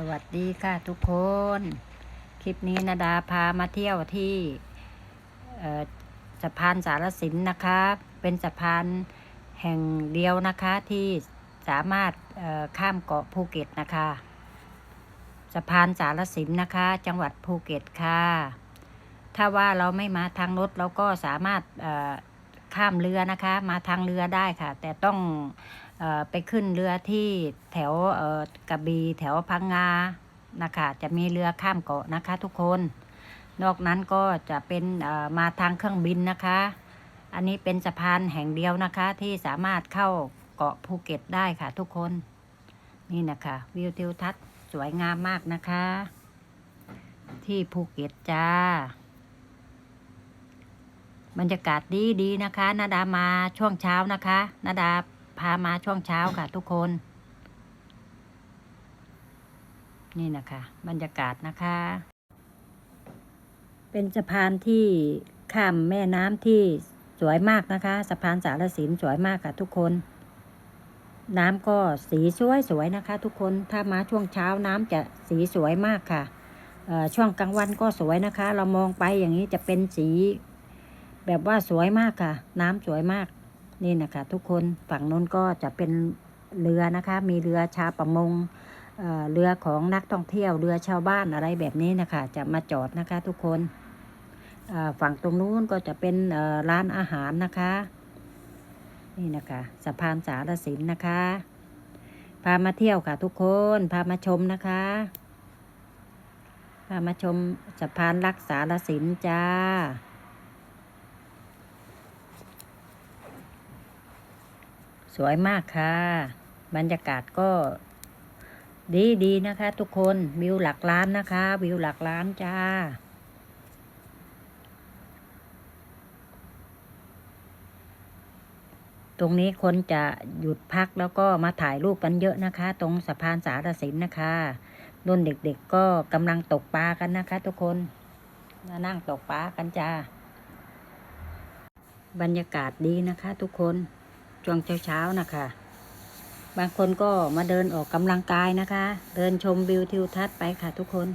สวัสดีค่ะทุกคน คลิปนี้นาดาพามาเที่ยวที่สะพานสารสินนะคะ เป็นสะพานแห่งเดียวนะคะที่สามารถข้ามเกาะภูเก็ตนะคะสะพานสารสินนะคะ จังหวัดภูเก็ตค่ะ ถ้าว่าเราไม่มาทางรถเราก็สามารถข้ามเรือนะคะ มาทางเรือได้ค่ะ แต่ต้อง ไปขึ้นเรือที่แถวกระบี่แถวพังงานะคะจะมีเรือข้ามเกาะนะคะทุกคน นอกนั้นก็จะเป็นมาทางเครื่องบินนะคะ อันนี้เป็นสะพานแห่งเดียวนะคะที่สามารถเข้าเกาะภูเก็ตได้ค่ะทุกคน นี่นะคะวิวทิวทัศน์สวยงามมากนะคะ ที่ภูเก็ตจ้าบรรยากาศดีดีนะคะ นาดามาช่วงเช้านะคะ นาดา พามาช่วงเช้าค่ะ ทุกคน นี่นะคะ บรรยากาศนะคะ เป็นสะพานที่ข้ามแม่น้ำที่สวยมากนะคะ สะพานสารสินสวยมากค่ะทุกคน น้ำก็สีสวยสวยนะคะ ทุกคนถ้ามาช่วงเช้าน้ำจะสีสวยมากค่ะช่วงกลางวันก็สวยนะคะ เรามองไปอย่างนี้จะเป็นสี แบบว่าสวยมากค่ะ น้ำสวยมาก นี่นะคะทุกคนฝั่งนู้นก็จะเป็นเรือนะคะ มีเรือชาประมงเรือของนักท่องเที่ยวเรือชาวบ้านอะไรแบบนี้นะคะ จะมาจอดนะคะ ทุกคนฝั่งตรงนู้นก็จะเป็นร้านอาหารนะคะ นี่นะคะสะพานสารสินนะคะ พามาเที่ยวค่ะทุกคนพามาชมนะคะพามาชมสะพานรักษารสินจ้า สวยมากค่ะ บรรยากาศก็ ดีดีนะคะ ทุกคนวิวหลักล้านนะคะ วิวหลักล้านจ้า ตรงนี้คนจะหยุดพักแล้วก็มาถ่ายรูปกันเยอะนะคะ ตรงสะพานสารสินนะคะรุ่นเด็กๆก็กำลังตกปลากันนะคะ ทุกคนมานั่งตกปลากันจ้า บรรยากาศดีนะคะ ทุกคน ช่วงเช้าๆนะคะ บางคนก็มาเดินออกกำลังกายนะคะ เดินชมวิวทิวทัศน์ไปค่ะทุกคน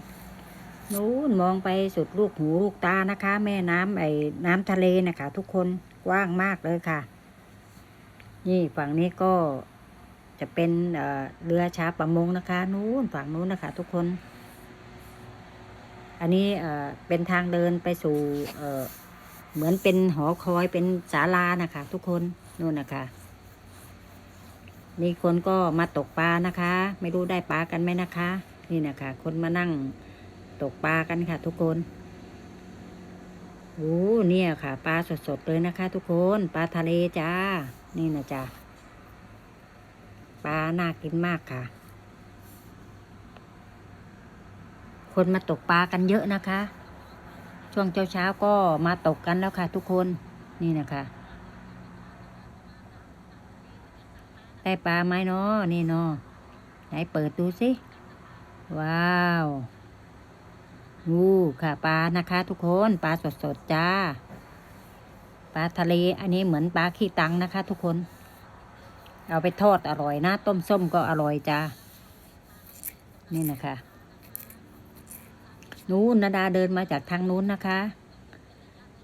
นู้นมองไปสุดลูกหูลูกตานะคะ แม่น้ำไอ้น้ำทะเลนะคะ ทุกคนกว้างมากเลยค่ะ นี่ฝั่งนี้ก็จะเป็นเเรือชาประมงนะคะ นู้นฝั่งนู้นนะคะ ทุกคน อันนี้เเป็นทางเดินไปสู่เเหมือนเป็นหอคอยเป็นศาลานะคะ ทุกคนนู่นนะคะ มีคนก็มาตกปลานะคะ ไม่รู้ได้ปลากันไหมนะคะ นี่นะคะ คนมานั่งตกปลากันค่ะ ทุกคนโอ้เนี่ยค่ะ ปลาสดๆเลยนะคะ ทุกคนปลาทะเลจ้า นี่นะจ้าปลาน่ากินมากค่ะ คนมาตกปลากันเยอะนะคะ ช่วงเช้าเช้าๆก็มาตกกันแล้วค่ะ ทุกคนนี่นะคะ ได้ปลาไหมเนาะนี่เนาะไหนเปิดดูสิ ว้าววูค่ะปลานะคะ ทุกคนปลาสดๆจ้า ปลาทะเลอันนี้เหมือนปลาขี้ตังนะคะ ทุกคน เอาไปทอดอร่อยนะ ต้มส้มก็อร่อยจ้า นี่นะคะ นู้นนาดาเดินมาจากทางนู้นนะคะ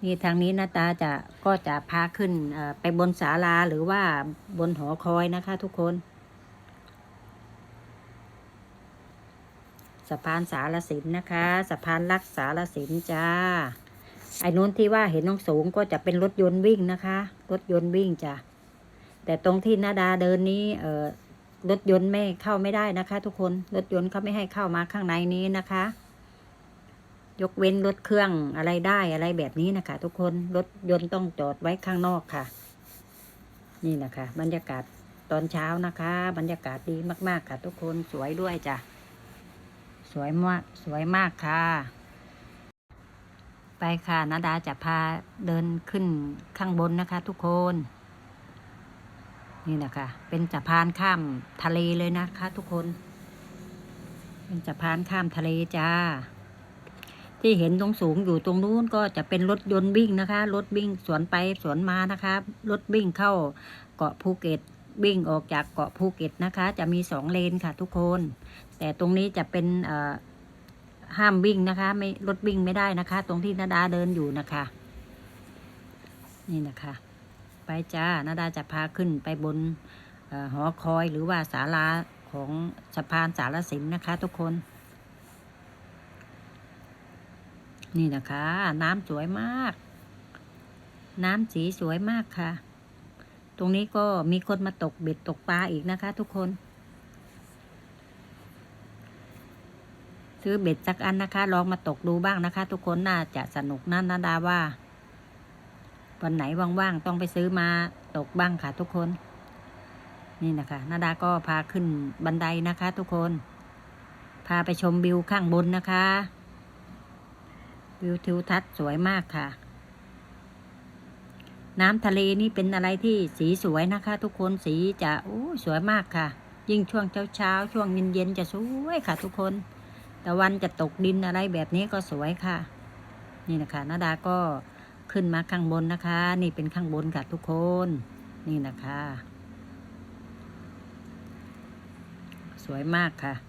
นี่ทางนี้นาตาจะก็จะพาขึ้นไปบนศาลาหรือว่าบนหอคอยนะคะ ทุกคนสะพานสารสินนะคะสะพานรักสารสินจ้าไอ้นู้นที่ว่าเห็นน้องสูงก็จะเป็นรถยนต์วิ่งนะคะ รถยนต์วิ่งจ้ะแต่ตรงที่นาดาเดินนี้เออรถยนต์ไม่เข้าไม่ได้นะคะ ทุกคนรถยนต์เขาไม่ให้เข้ามาข้างในนี้นะคะ ยกเว้นรถเครื่องอะไรได้อะไรแบบนี้นะคะ ทุกคนรถยนต์ต้องจอดไว้ข้างนอกค่ะ นี่นะคะ บรรยากาศตอนเช้านะคะ บรรยากาศดีมาก ๆ ค่ะ ทุกคนสวยด้วยจ้ะสวยมากสวยมากค่ะ ไปค่ะนาดาจะพาเดินขึ้นข้างบนนะคะ ทุกคน นี่นะคะ เป็นสะพานข้ามทะเลเลยนะคะ ทุกคน เป็นสะพานข้ามทะเลจ้า ที่เห็นตรงสูงอยู่ตรงนู้นก็จะเป็นรถยนต์วิ่งนะคะ รถวิ่งสวนไปสวนมานะคะ รถวิ่งเข้าเกาะภูเก็ตวิ่งออกจากเกาะภูเก็ตนะคะ จะมีสองเลนค่ะทุกคน แต่ตรงนี้จะเป็นห้ามวิ่งนะคะ ไม่รถวิ่งไม่ได้นะคะ ตรงที่นาดาเดินอยู่นะคะ นี่นะคะ ไปจ้านาดาจะพาขึ้นไปบนอหอคอยหรือว่าศาลาของสะพานสารสินนะคะ ทุกคน นี่นะคะ น้ำสวยมาก น้ำสีสวยมากค่ะ ตรงนี้ก็มีคนมาตกเบ็ดตกปลาอีกนะคะ ทุกคน ซื้อเบ็ดสักอันนะคะ ลองมาตกดูบ้างนะคะ ทุกคนน่าจะสนุกนั่นนาดาว่าวันไหนว่างๆต้องไปซื้อมาตกบ้างค่ะทุกคน นี่นะคะนาดาก็พาขึ้นบันไดนะคะ ทุกคน พาไปชมวิวข้างบนนะคะ วิวทิวทัศน์สวยมากค่ะ น้ำทะเลนี่เป็นอะไรที่สีสวยนะคะ ทุกคนสีจะโอ้สวยมากค่ะ ยิ่งช่วงเช้าเช้าช่วงเย็นเย็นจะสวยค่ะ ทุกคนตะวันจะตกดินอะไรแบบนี้ก็สวยค่ะ นี่นะคะนาดาก็ขึ้นมาข้างบนนะคะ นี่เป็นข้างบนค่ะทุกคน นี่นะคะ สวยมากค่ะ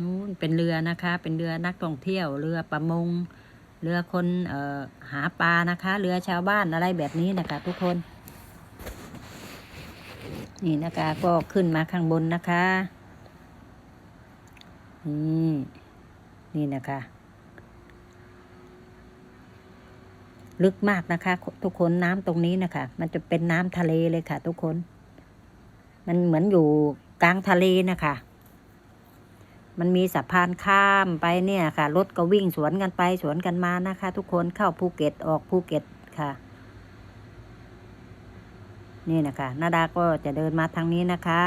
นู้นเป็นเรือนะคะ เป็นเรือนักท่องเที่ยว เรือประมง เรือคนเอ่อหาปลานะคะ เรือชาวบ้านอะไรแบบนี้นะคะ ทุกคน นี่นะคะก็ขึ้นมาข้างบนนะคะนี่นี่นะคะ ลึกมากนะคะ ทุกคนน้ำตรงนี้นะคะ มันจะเป็นน้ำทะเลเลยค่ะ ทุกคน มันเหมือนอยู่กลางทะเลนะคะ มันมีสะพานข้ามไปเนี่ยค่ะ รถก็วิ่งสวนกันไปสวนกันมานะคะ ทุกคนเข้าภูเก็ตออกภูเก็ตค่ะ นี่นะคะนาดาก็จะเดินมาทางนี้นะคะ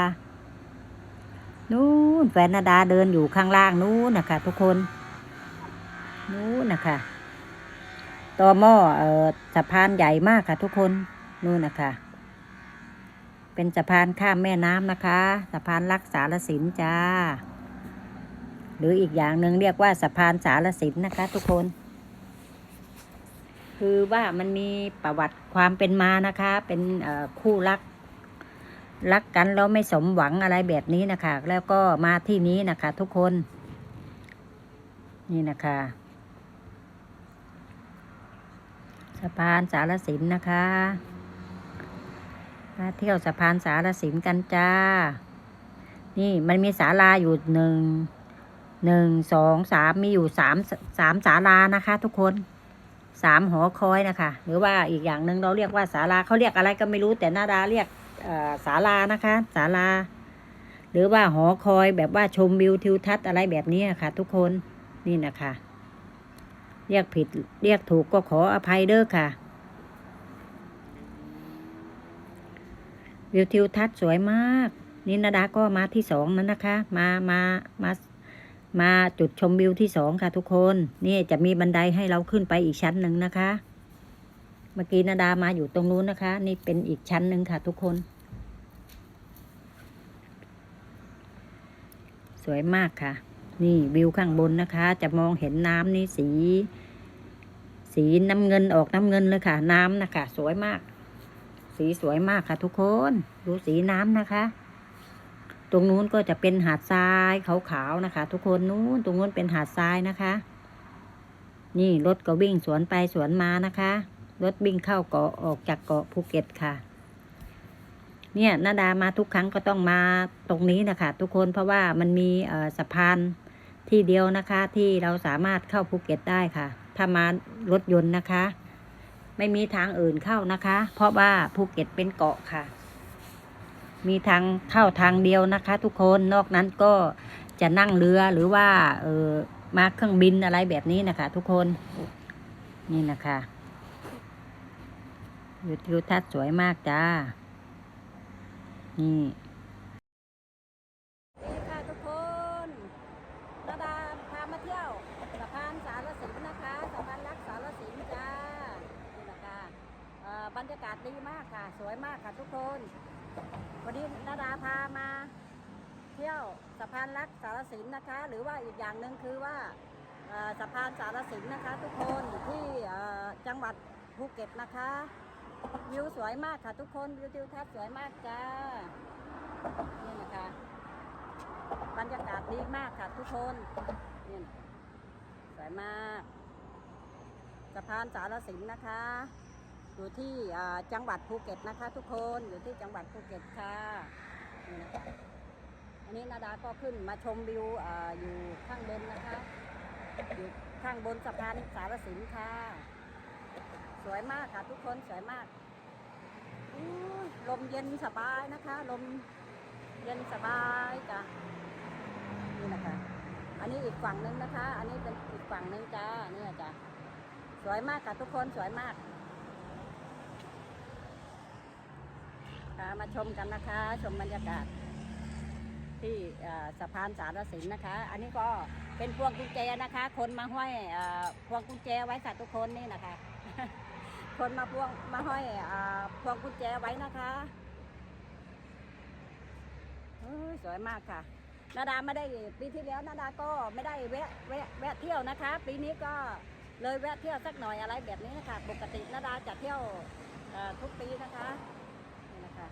นู้นแฟนนาดาเดินอยู่ข้างล่างนู้นนะคะ ทุกคนนู้นนะคะต่อหม้อเอ่อสะพานใหญ่มากค่ะ ทุกคนนู่นนะคะเป็นสะพานข้ามแม่น้ำนะคะ สะพานรักษาลสินจ้า หรืออีกอย่างหนึ่งเรียกว่าสะพานสารสินนะคะทุกคน คือว่ามันมีประวัติความเป็นมานะคะ เป็นคู่รัก รักกันแล้วไม่สมหวังอะไรแบบนี้นะคะ แล้วก็มาที่นี้นะคะ ทุกคน นี่นะคะสะพานสารสินนะคะมาเที่ยวสะพานสารสินกันจ้า นี่มันมีศาลาอยู่หนึ่ง หนึ่งสองสามมีอยู่สามสามศาลานะคะ ทุกคนสามหอคอยนะคะ หรือว่าอีกอย่างหนึ่งเราเรียกว่าศาลาเขาเรียกอะไรก็ไม่รู้แต่นาดาเรียกศาลานะคะศาลา หรือว่าหอคอยแบบว่าชมวิวทิวทัศน์อะไรแบบนี้ค่ะ ทุกคนนี่นะคะ เรียกผิดเรียกถูกก็ขออภัยเด้อค่ะ วิวทิวทัศน์สวยมากนี่นาดาก็มาที่สองนั้นนะคะ มามามา มาจุดชมวิวที่สองค่ะทุกคน นี่จะมีบันไดให้เราขึ้นไปอีกชั้นหนึ่งนะคะ เมื่อกี้นาดามาอยู่ตรงนู้นนะคะ นี่เป็นอีกชั้นหนึ่งค่ะทุกคน สวยมากค่ะ นี่วิวข้างบนนะคะ จะมองเห็นน้ำนี่สี สีน้ำเงินออกน้ำเงินเลยค่ะ น้ำนะคะ สวยมาก สีสวยมากค่ะทุกคน ดูสีน้ำนะคะ ตรงนู้นก็จะเป็นหาดทรายขาวๆนะคะ ทุกคนนู้นตรงนู้นเป็นหาดทรายนะคะ นี่รถก็วิ่งสวนไปสวนมานะคะ รถวิ่งเข้าเกาะออกจากเกาะภูเก็ตค่ะ เนี่ยนาดามาทุกครั้งก็ต้องมาตรงนี้นะคะ ทุกคนเพราะว่ามันมีสะพานที่เดียวนะคะ ที่เราสามารถเข้าภูเก็ตได้ค่ะ ถ้ามารถยนต์นะคะ ไม่มีทางอื่นเข้านะคะ เพราะว่าภูเก็ตเป็นเกาะค่ะ มีทางเข้าทางเดียวนะคะ ทุกคนนอกนั้นก็จะนั่งเรือหรือว่าเออมาเครื่องบินอะไรแบบนี้นะคะ ทุกคนนี่นะคะวิวทิวทัศน์สวยมากจ้า นี่ค่ะทุกคนนาดาพามาเที่ยวสะพานสารสินนะคะสะพานรักสารสินจ้านี่แหละค่ะบรรยากาศดีมากค่ะ สวยมากค่ะทุกคน วันนี้นาดาพามาเที่ยวสะพานรักสารสินนะคะ หรือว่าอีกอย่างหนึ่งคือว่าสะพานสารสินนะคะ ทุกคนที่จังหวัดภูเก็ตนะคะวิวสวยมากค่ะทุกคนวิวทิวทัศน์สวยมากจ้านี่นะคะบรรยากาศดีมากค่ะทุกคนนี่สวยมากสะพานสารสินนะคะ อยู่ที่จังหวัดภูเก็ตนะคะ ทุกคนอยู่ที่จังหวัดภูเก็ตค่ะนี่นะคะอันนี้นาดาก็ขึ้นมาชมวิวออยู่ข้างบนนะคะ อยู่ข้างบนสะพานสารสินค่ะ สวยมากค่ะ ทุกคนสวยมากอู้ยลมเย็นสบายนะคะ ลมเย็นสบายจ้ะนี่นะคะ อันนี้อีกฝั่งหนึงนะคะ อันนี้เป็นอีกฝั่งหนึงจ้าเนี่ยจ้ะสวยมากค่ะทุกคนสวยมากค่ะ มาชมกันนะคะ ชมบรรยากาศ ที่สะพานสารสินนะคะ อันนี้ก็เป็นพวงกุญแจนะคะ คนมาห้อยอพวงกุญแจไว้ค่ะทุกคนนี่นะคะ คนมาพวงมาห้อยอพวงกุญแจไว้นะคะสวยมากค่ะ นาดาไม่ได้ปีที่แล้วนาดาก็ไม่ได้แวะแวะแวะเที่ยวนะคะ ปีนี้ก็เลยแวะเที่ยวสักหน่อยอะไรแบบนี้นะคะปกตินาดาจะเที่ยวทุกปีนะคะ คะ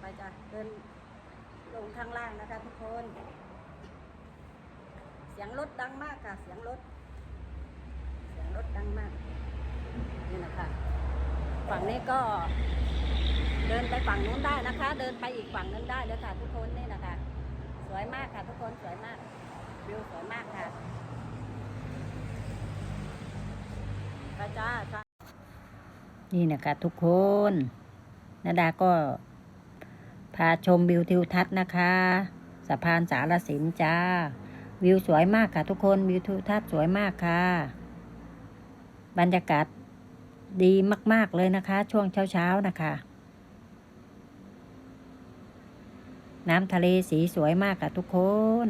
ไปจ้ะเดินลงข้างล่างนะคะทุกคน เสียงรถดังมากค่ะ เสียงรถ เสียงรถดังมาก นี่นะคะ ฝั่งนี้ก็ เดินไปฝั่งนู้นได้นะคะ เดินไปอีกฝั่งนึงได้เลยค่ะ ทุกคนนี่นะคะ สวยมากค่ะ ทุกคนสวยมากวิวสวยมากค่ะพระจ้าค่ะนี่นะคะทุกคน นาดาก็พาชมวิวทิวทัศน์นะคะสะพานสารสินจ้า วิวสวยมากค่ะทุกคนวิวทิวทัศน์สวยมากค่ะ บรรยากาศดีมาก ๆ เลยนะคะ ช่วงเช้า ๆ นะคะ น้ำทะเลสีสวยมากค่ะทุกคน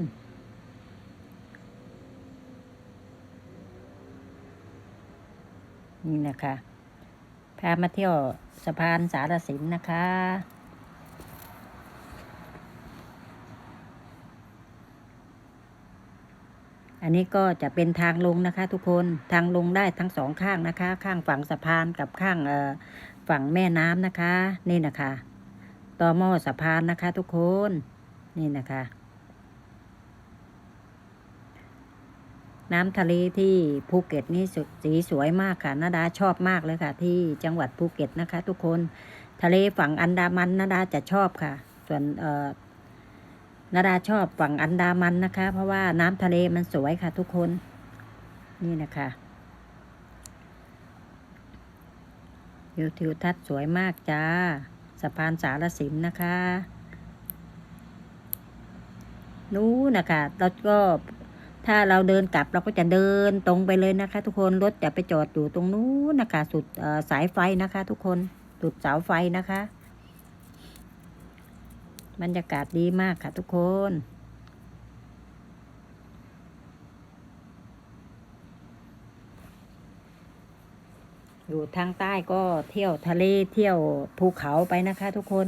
นี่นะคะ พามาเที่ยวสะพานสารสินนะคะ อันนี้ก็จะเป็นทางลงนะคะ ทุกคนทางลงได้ทั้งสองข้างนะคะ ข้างฝั่งสะพานกับข้างฝั่งแม่น้ำนะคะ นี่นะคะต่อหม้อสะพานนะคะ ทุกคนนี่นะคะ น้ำทะเลที่ภูเก็ตนี่สีสวยมากค่ะนาดาชอบมากเลยค่ะ ที่จังหวัดภูเก็ตนะคะ ทุกคนทะเลฝั่งอันดามันนาดาจะชอบค่ะ ส่วนเอ่อนาดาชอบฝั่งอันดามันนะคะ เพราะว่าน้ำทะเลมันสวยค่ะ ทุกคน นี่นะคะวิวทิวทัศน์สวยมากจ้าสะพานสารสินนะคะ นู้นนะคะเราก็ ถ้าเราเดินกลับเราก็จะเดินตรงไปเลยนะคะ ทุกคนรถจะไปจอดอยู่ตรงนู้นนะคะ สุดสายไฟนะคะ ทุกคนสุดเสาไฟนะคะบรรยากาศดีมากค่ะทุกคน อยู่ทางใต้ก็เที่ยวทะเลเที่ยวภูเขาไปนะคะทุกคน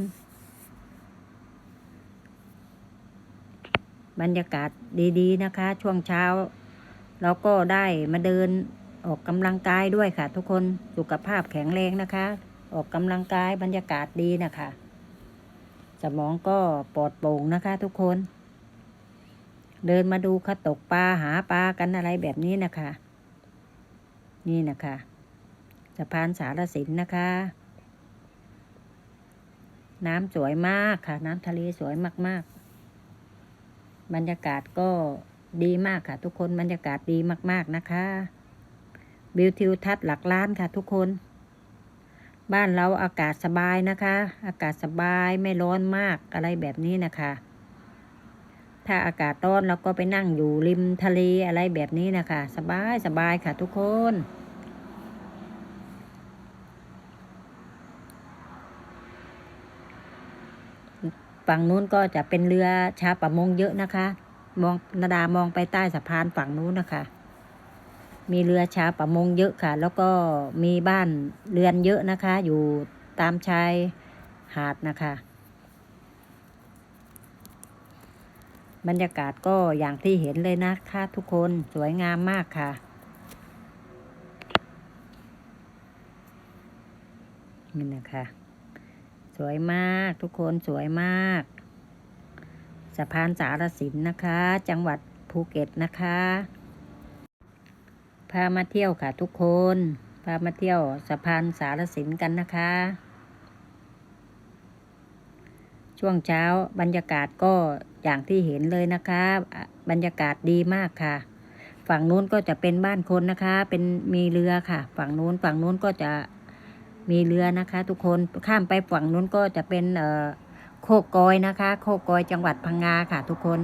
บรรยากาศดีๆนะคะ ช่วงเช้า เราก็ได้มาเดินออกกำลังกายด้วยค่ะ ทุกคนสุขภาพแข็งแรงนะคะ ออกกำลังกายบรรยากาศดีนะคะ สมองก็ปลอดโปร่งนะคะ ทุกคน เดินมาดูเขาตกปลาหาปลากันอะไรแบบนี้นะคะ นี่นะคะสะพานสารสินนะคะ น้ำสวยมากค่ะ น้ำทะเลสวยมากๆ บรรยากาศก็ดีมากค่ะ ทุกคนบรรยากาศดีมาก ๆนะคะวิวทิวทัศน์หลักล้านค่ะทุกคน บ้านเราอากาศสบายนะคะ อากาศสบายไม่ร้อนมากอะไรแบบนี้นะคะ ถ้าอากาศร้อนเราก็ไปนั่งอยู่ริมทะเลอะไรแบบนี้นะคะ สบายสบายค่ะทุกคน ฝั่งนู้นก็จะเป็นเรือชาวประมงเยอะนะคะ มองนาดามองไปใต้สะพานฝั่งนู้นนะคะ มีเรือชาวประมงเยอะค่ะ แล้วก็มีบ้านเรือนเยอะนะคะ อยู่ตามชายหาดนะคะ บรรยากาศก็อย่างที่เห็นเลยนะคะทุกคนสวยงามมากค่ะนี่นะคะ สวยมากทุกคนสวยมาก สะพานสารสินนะคะ จังหวัดภูเก็ตนะคะ พามาเที่ยวค่ะทุกคน พามาเที่ยวสะพานสารสินกันนะคะ ช่วงเช้าบรรยากาศก็อย่างที่เห็นเลยนะคะอะบรรยากาศดีมากค่ะ ฝั่งนู้นก็จะเป็นบ้านคนนะคะ เป็นมีเรือค่ะ ฝั่งนู้นฝั่งนู้นก็จะ มีเรือนะคะ ทุกคนข้ามไปฝั่งนู้นก็จะเป็นโคกกอยนะคะ โคกกอยจังหวัดพังงาค่ะ ทุกคน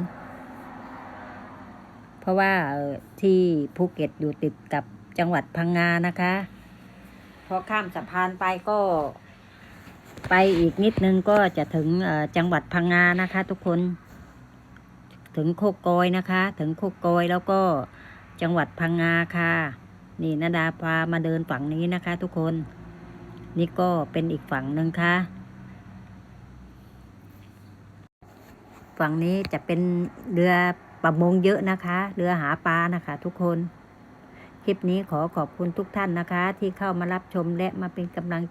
เพราะว่าที่ภูเก็ตอยู่ติดกับจังหวัดพังงานะคะพอข้ามสะพานไปก็ ไปอีกนิดนึงก็จะถึงจังหวัดพังงานะคะ ทุกคน ถึงโคกกอยนะคะ ถึงโคกกอยแล้วก็จังหวัดพังงาค่ะ นี่นาดาพามาเดินฝั่งนี้นะคะ ทุกคน นี่ก็เป็นอีกฝั่งหนึ่งค่ะ ฝั่งนี้จะเป็นเรือประมงเยอะนะคะ เรือหาปลานะคะ ทุกคน คลิปนี้ขอขอบคุณทุกท่านนะคะ ที่เข้ามารับชมและมาเป็นกำลัง